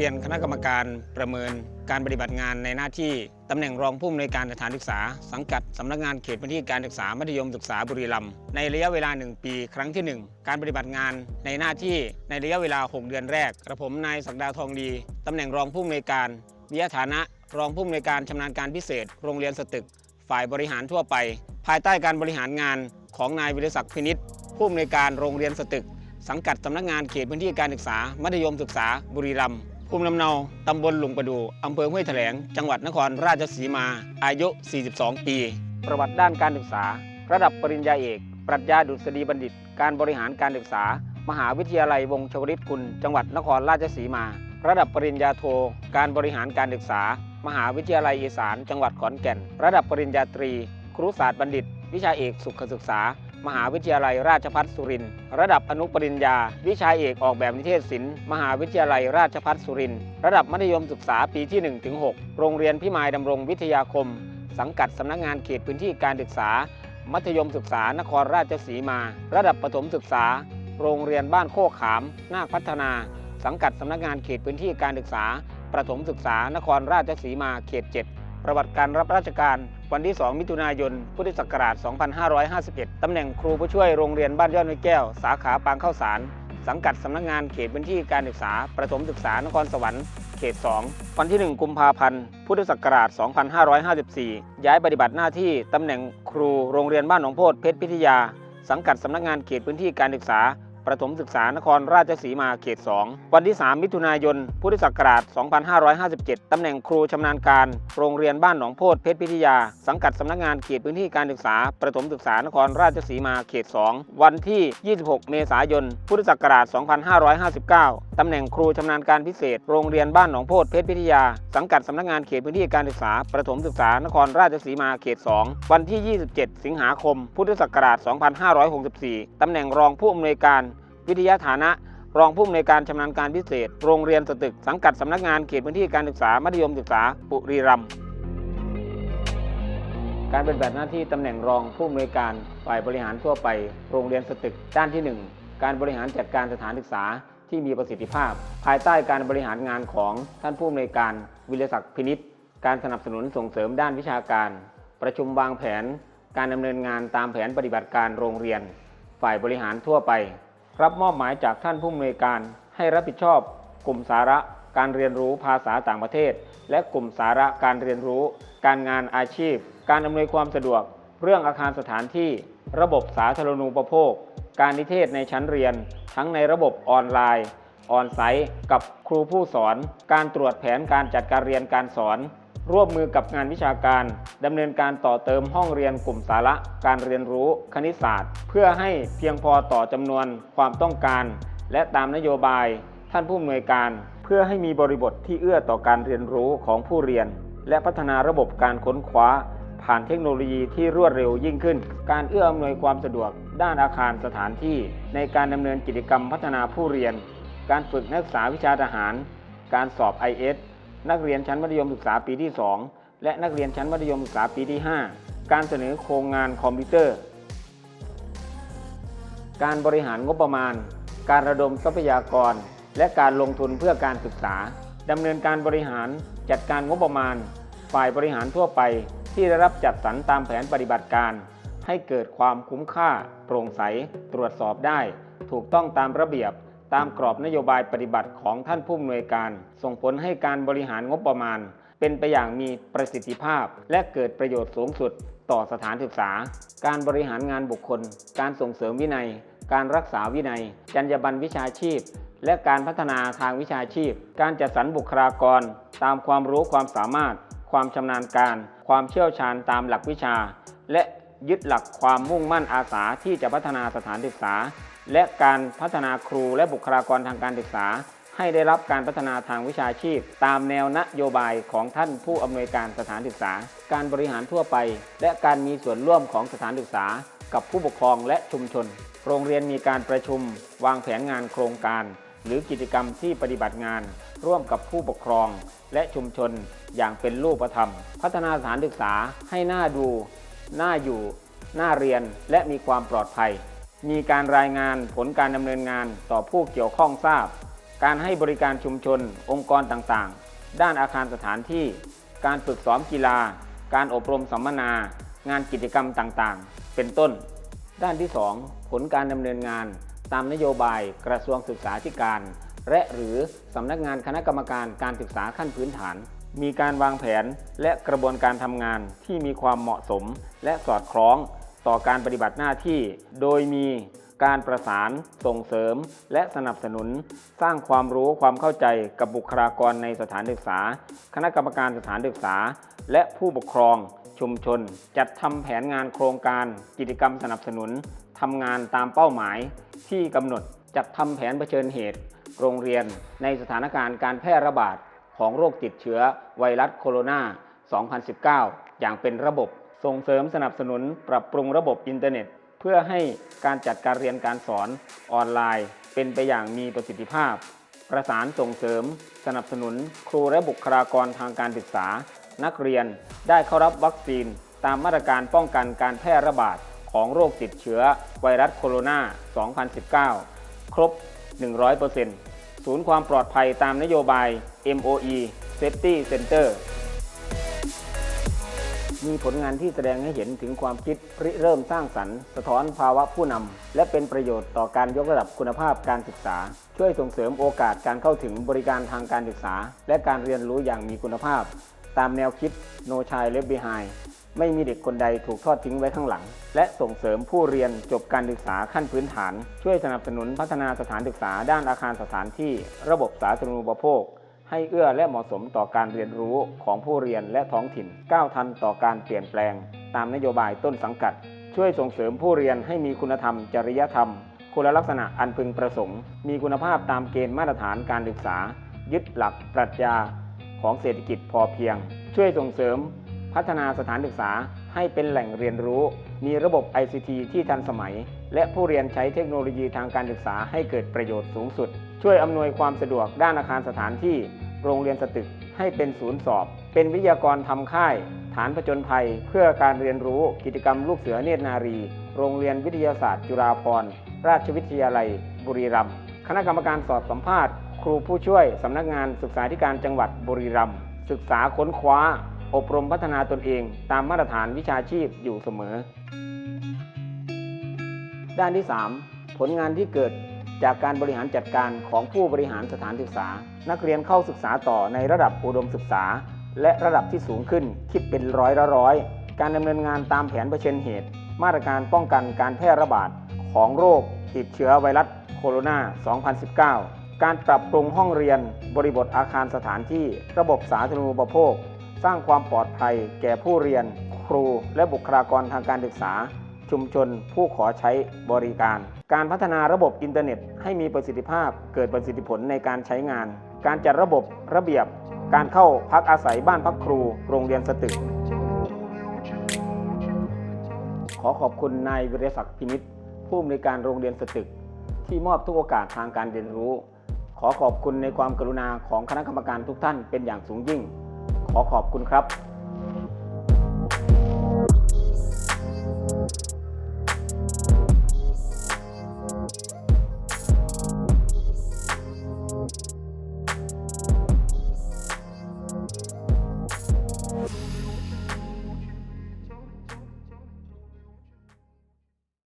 รียนคณะกรรมการประเมินการปฏิบัติงานในหน้าที่ตำแหน่งรองผู้อำนวยการสถานศึกษา สังกัดสำนักงานเขตพื้นที่การศึกษามัธยมศึกษาบุรีรัมย์ในระยะเวลา 1 ปีครั้งที่ 1 การปฏิบัติงานในหน้าที่ในระยะเวลา 6 เดือนแรกกระผมนายศักดาทองดีตำแหน่งรองผู้อำนวยการมีฐานะรองผู้อำนวยการชำนาญการพิเศษ โรงเรียนสตึก ฝ่ายบริหารทั่วไป ภายใต้การบริหารงานของนายวิรศักดิ์พินิษผู้อำนวยการโรงเรียนสตึก สังกัดสำนักงานเขตพื้นที่การศึกษา มัธยมศึกษาบุรีรัมย์ ภูมิลำเนา ตำบลหลุงประดู อำเภอห้วยแถลง จังหวัดนครราชสีมา อายุ 42 ปี ประวัติด้านการศึกษา ระดับปริญญาเอก ปรัชญาดุษฎีบัณฑิต การบริหารการศึกษา มหาวิทยาลัยวงชวลิตกุลจังหวัดนครราชสีมา ระดับปริญญาโท การบริหารการศึกษา มหาวิทยาลัยอีสาน จังหวัดขอนแก่น ระดับปริญญาตรี ครุศาสตร์บัณฑิต วิชาเอกสุขศึกษา มหาวิทยาลัยราชภัฏสุรินทร์ระดับอนุปริญญา วิชาเอกออกแบบนิเทศศิลป์มหาวิทยาลัยราชภัฏสุรินทร์ระดับมัธยมศึกษาปีที่1ถึง6โรงเรียนพิมายดำรงวิทยาคม สังกัดสำนักงานเขตพื้นที่การศึกษา มัธยมศึกษานครราชสีมา ระดับประถมศึกษา โรงเรียนบ้านโคกขาม นาคพัฒนา สังกัดสำนักงานเขตพื้นที่การศึกษา ประถมศึกษานครราชสีมาเขต 7 ประวัติการรับราชการ วันที่ 2 มิถุนายน พุทธศักราช 2551 ตำแหน่งครูผู้ช่วยโรงเรียนบ้านยอดน้อยแก้ว สาขาปางข้าวสาร สังกัดสำนักงานเขตพื้นที่การศึกษา ประถมศึกษานครสวรรค์ เขต 2 วันที่ 1 กุมภาพันธ์ พุทธศักราช 2554 ย้ายปฏิบัติหน้าที่ตำแหน่งครูโรงเรียนบ้านหนองโพธิเพชรพิทยา สังกัดสำนักงานเขตพื้นที่การศึกษา ประถมศึกษานครราชสีมาเขต 2 วันที่ 3 มิถุนายน พุทธศักราช 2557 ตำแหน่งครูชำนาญการ โรงเรียนบ้านหนองโพธิเพชรพิทยา สังกัดสำนักงานเขตพื้นที่การศึกษา ประถมศึกษานครราชสีมาเขต 2 วันที่ 26 เมษายน พุทธศักราช 2559 ตำแหน่งครูชำนาญการพิเศษ โรงเรียนบ้านหนองโพธิเพชรพิทยา สังกัดสำนักงานเขตพื้นที่การศึกษา ประถมศึกษานครราชสีมาเขต 2 วันที่ 27 สิงหาคม พุทธศักราช 2564 ตำแหน่งรองผู้อำนวยการ วิทยาฐานะ รองผู้อำนวยการชำนาญการพิเศษ โรงเรียนสตึกสังกัดสำนักงานเขตพื้นที่การศึกษา มัธยมศึกษาบุรีรัมย์การเป็นแบบหน้าที่ตำแหน่งรองผู้อำนวยการฝ่ายบริหารทั่วไป โรงเรียนสตึกด้านที่ 1 การบริหารจัดการสถานศึกษาที่มีประสิทธิภาพ ภายใต้การบริหารงานของท่านผู้อำนวยการวิรศักดิ์พินิษการสนับสนุนส่งเสริมด้านวิชาการ ประชุมวางแผน การดำเนินงานตามแผนปฏิบัติการโรงเรียน ฝ่ายบริหารทั่วไป รับมอบหมายจากท่านผู้อำนวยการให้รับผิดชอบ กลุ่มสาระการเรียนรู้ภาษาต่างประเทศ และกลุ่มสาระการเรียนรู้ การงานอาชีพ การอำนวยความสะดวก เรื่องอาคารสถานที่ ระบบสาธารณูปโภค การนิเทศในชั้นเรียน ทั้งในระบบออนไลน์ ออนไซต์ กับครูผู้สอน การตรวจแผนการจัดการเรียนการสอน ร่วมมือกับงานวิชาการดำเนินการต่อเติมห้องเรียนกลุ่มสาระการเรียนรู้คณิตศาสตร์ เพื่อให้เพียงพอต่อจำนวนความต้องการ และตามนโยบาย ท่านผู้อำนวยการ เพื่อให้มีบริบทที่เอื้อต่อการเรียนรู้ของผู้เรียน และพัฒนาระบบการค้นคว้า ผ่านเทคโนโลยีที่รวดเร็วยิ่งขึ้น การเอื้ออำนวยความสะดวก ด้านอาคารสถานที่ ในการดำเนินกิจกรรมพัฒนาผู้เรียน การฝึกนักศึกษาวิชาทหาร การสอบ IS นักเรียนชั้นมัธยมศึกษาปีที่ 2 และนักเรียนชั้นมัธยมศึกษาปีที่ 5 การเสนอโครงงานคอมพิวเตอร์ การบริหารงบประมาณ การระดมทรัพยากร และการลงทุนเพื่อการศึกษาดำเนินการบริหารจัดการงบประมาณ ฝ่ายบริหารทั่วไปที่ได้รับจัดสรรตามแผนปฏิบัติการ ให้เกิดความคุ้มค่า โปร่งใส ตรวจสอบได้ ถูกต้องตามระเบียบ ตามกรอบนโยบายปฏิบัติของท่านผู้อำนวยการ ส่งผลให้การบริหารงบประมาณ เป็นไปอย่างมีประสิทธิภาพ และเกิดประโยชน์สูงสุดต่อสถานศึกษา การบริหารงานบุคคล การส่งเสริมวินัย การรักษาวินัย จรรยาบรรณวิชาชีพ และการพัฒนาทางวิชาชีพ การจัดสรรบุคลากร ตามความรู้ความสามารถ ความชำนาญการ ความเชี่ยวชาญตามหลักวิชา และยึดหลักความมุ่งมั่นอาสาที่จะพัฒนาสถานศึกษา และการพัฒนาครูและบุคลากรทางการศึกษา ให้ได้รับการพัฒนาทางวิชาชีพ ตามแนวนโยบายของท่านผู้อำนวยการสถานศึกษา การบริหารทั่วไป และการมีส่วนร่วมของสถานศึกษา กับผู้ปกครองและชุมชน โรงเรียนมีการประชุม วางแผนงานโครงการ หรือกิจกรรมที่ปฏิบัติงาน ร่วมกับผู้ปกครอง และชุมชน อย่างเป็นรูปธรรม พัฒนาสถานศึกษาให้น่าดู น่าอยู่ น่าเรียน และมีความปลอดภัย มีการรายงานผลการดำเนินงานต่อผู้เกี่ยวข้องทราบ การให้บริการชุมชน องค์กรต่างๆ ด้านอาคารสถานที่ การฝึกซ้อมกีฬา การอบรมสัมมนา งานกิจกรรมต่างๆ เป็นต้น ด้านที่ 2 ผลการดำเนินงาน ตามนโยบายกระทรวงศึกษาธิการ และหรือสำนักงานคณะกรรมการการศึกษาขั้นพื้นฐาน มีการวางแผนและกระบวนการทำงานที่มีความเหมาะสมและสอดคล้อง ต่อการปฏิบัติหน้าที่ โดยมีการประสานส่งเสริม และสนับสนุน สร้างความรู้ความเข้าใจกับบุคลากรในสถานศึกษา คณะกรรมการสถานศึกษา และผู้ปกครอง ชุมชน จัดทำแผนงานโครงการ กิจกรรมสนับสนุนทำงานตามเป้าหมาย ที่กำหนดจัดทำแผนเผชิญเหตุ โรงเรียน ในสถานการณ์การแพร่ระบาดของโรคติดเชื้อไวรัสโคโรนา 2019 อย่างเป็นระบบ ส่งเสริมสนับสนุนปรับปรุงระบบอินเทอร์เน็ต เพื่อให้การจัดการเรียนการสอนออนไลน์ เป็นไปอย่างมีประสิทธิภาพ ประสานส่งเสริม สนับสนุน ครูและบุคลากรทางการศึกษา นักเรียนได้เข้ารับวัคซีน ตามมาตรการป้องกันการแพร่ระบาดของโรคติดเชื้อไวรัสโคโรนา 2019 ครบ 100%ศูนย์ความปลอดภัยตามนโยบาย MOE Safety Center มีผลงานที่แสดงให้เห็นถึงความคิดริเริ่มสร้างสรรค์ สะท้อนภาวะผู้นำ และเป็นประโยชน์ต่อการยกระดับคุณภาพการศึกษา ช่วยส่งเสริมโอกาสการเข้าถึงบริการทางการศึกษา และการเรียนรู้อย่างมีคุณภาพ ตามแนวคิด No Child Left Behind ไม่มีเด็กคนใดถูกทอดทิ้งไว้ข้างหลัง และส่งเสริมผู้เรียนจบการศึกษาขั้นพื้นฐาน ช่วยสนับสนุนพัฒนาสถานศึกษาด้านอาคารสถานที่ ระบบสาธารณูปโภค ให้เอื้อและเหมาะสมต่อการเรียนรู้ของผู้เรียนและท้องถิ่น ก้าวทันต่อการเปลี่ยนแปลง ตามนโยบายต้นสังกัด ช่วยส่งเสริมผู้เรียนให้มีคุณธรรม จริยธรรม คุณลักษณะอันพึงประสงค์ มีคุณภาพตามเกณฑ์มาตรฐานการศึกษา ยึดหลักปรัชญาของเศรษฐกิจพอเพียง ช่วยส่งเสริม พัฒนาสถานศึกษาให้เป็นแหล่งเรียนรู้ มีระบบ ICT ที่ทันสมัย และผู้เรียนใช้เทคโนโลยีทางการศึกษาให้เกิดประโยชน์สูงสุด ช่วยอำนวยความสะดวกด้านอาคารสถานที่ โรงเรียนสตึกให้เป็นศูนย์สอบ เป็นวิทยากรทำค่าย ฐานผจญภัย เพื่อการเรียนรู้กิจกรรมลูกเสือเนตรนารี โรงเรียนวิทยาศาสตร์ จุฬาภรณ์ราชวิทยาลัย บุรีรัมย์คณะกรรมการสอบสัมภาษณ์ ครูผู้ช่วยสำนักงานศึกษาธิการจังหวัดบุรีรัมย์ศึกษาค้นคว้า อบรมพัฒนาตนเอง ตามมาตรฐานวิชาชีพอยู่เสมอ ด้านที่ 3 ผลงานที่เกิดจากการบริหารจัดการของผู้บริหารสถานศึกษา นักเรียนเข้าศึกษาต่อในระดับอุดมศึกษา และระดับที่สูงขึ้นคิดเป็นร้อยละร้อย การดำเนินงานตามแผนเผชิญเหตุ มาตรการป้องกันการแพร่ระบาดของโรคติดเชื้อไวรัสโคโรนา 2019 การปรับปรุงห้องเรียน บริบทอาคารสถานที่ ระบบสาธารณูปโภค สร้างความปลอดภัยแก่ผู้เรียน ครู และบุคลากรทางการศึกษา ชุมชน ผู้ขอใช้บริการ การพัฒนาระบบอินเทอร์เน็ต ให้มีประสิทธิภาพเกิดประสิทธิผลในการใช้งาน การจัดระบบระเบียบ การเข้าพักอาศัยบ้านพักครู โรงเรียนสตึก ขอขอบคุณนายวิรศักดิ์พินิษผู้อำนวยการโรงเรียนสตึก ที่มอบทุกโอกาสทางการเรียนรู้ ขอขอบคุณในความกรุณาของคณะกรรมการทุกท่านเป็นอย่างสูงยิ่ง ขอขอบคุณครับ